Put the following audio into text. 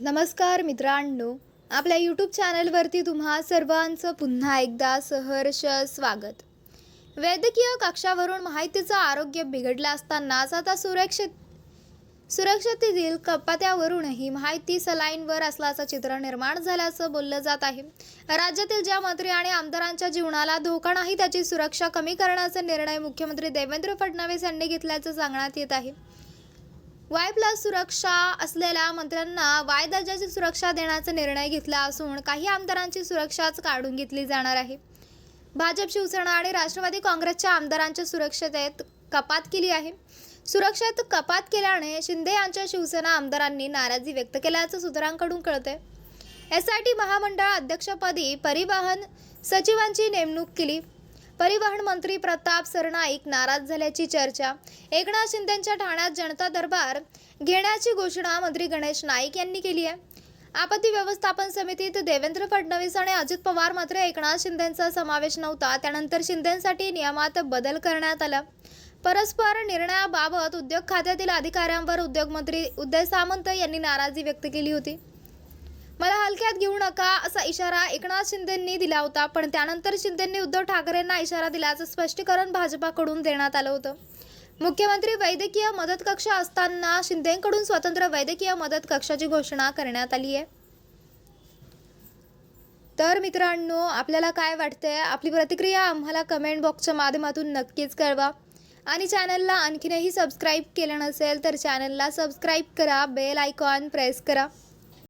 नमस्कार मित्रांनो आपल्या यूट्यूब चॅनलवरती तुम्हा सर्वांचं पुन्हा एकदा सहर्ष स्वागत. वैद्यकीय कक्षावरून माहितीचं आरोग्य बिघडलं असतानाच आता सुरक्षित सुरक्षतेतील कपात्यावरूनही माहिती सलाईनवर असल्याचं चित्र निर्माण झाल्याचं बोललं जात आहे. राज्यातील ज्या मंत्री आणि आमदारांच्या जीवनाला धोका नाही त्याची सुरक्षा कमी करण्याचा निर्णय मुख्यमंत्री देवेंद्र फडणवीस यांनी घेतल्याचं सांगण्यात येत आहे. वाय प्लस सुरक्षा असलेल्या मंत्र्यांना वाय दर्जाची सुरक्षा देण्याचा निर्णय घेतला असून काही आमदारांची सुरक्षाच काढून घेतली जाणार आहे. भाजप शिवसेना आणि राष्ट्रवादी काँग्रेसच्या आमदारांच्या सुरक्षतेत कपात केली आहे. सुरक्षेत कपात केल्याने शिंदे यांच्या शिवसेना आमदारांनी नाराजी व्यक्त केल्याचं सूत्रांकडून कळतंय. एस आय टी महामंडळ अध्यक्षपदी परिवहन सचिवांची नेमणूक केली. परिवहन मंत्री प्रताप सरनाईक नाराज झाल्याची चर्चा. एकनाथ शिंदेंच्या ठाण्यात जनता दरबार घेण्याची घोषणा मंत्री गणेश नाईक यांनी केली आहे. आपत्ती व्यवस्थापन समितीत देवेंद्र फडणवीस आणि अजित पवार मात्र एकनाथ शिंदेंचा समावेश नव्हता. त्यानंतर शिंदेंसाठी नियमात बदल करण्यात आला. परस्पर निर्णयाबाबत उद्योग खात्यातील अधिकाऱ्यांवर उद्योगमंत्री उदय सामंत यांनी नाराजी व्यक्त केली होती. मला हलक्यात घेऊ नका असा इशारा एकनाथ शिंदेंनी दिला होता. पण त्यानंतर शिंदेंनी उद्धव ठाकरेंना इशारा दिल्याचं स्पष्टीकरण भाजपाकडून देण्यात आलं होतं. मुख्यमंत्री वैद्यकीय मदत कक्ष असताना शिंदेकडून स्वतंत्र वैद्यकीय मदत कक्षाची घोषणा करण्यात आली आहे. तर मित्रांनो आपल्याला काय वाटतंय? आपली प्रतिक्रिया आम्हाला कमेंट बॉक्सच्या माध्यमातून नक्कीच कळवा. आणि चॅनलला आणखीनही सबस्क्राईब केलं नसेल तर चॅनलला सबस्क्राईब करा बेल आयकॉन प्रेस करा.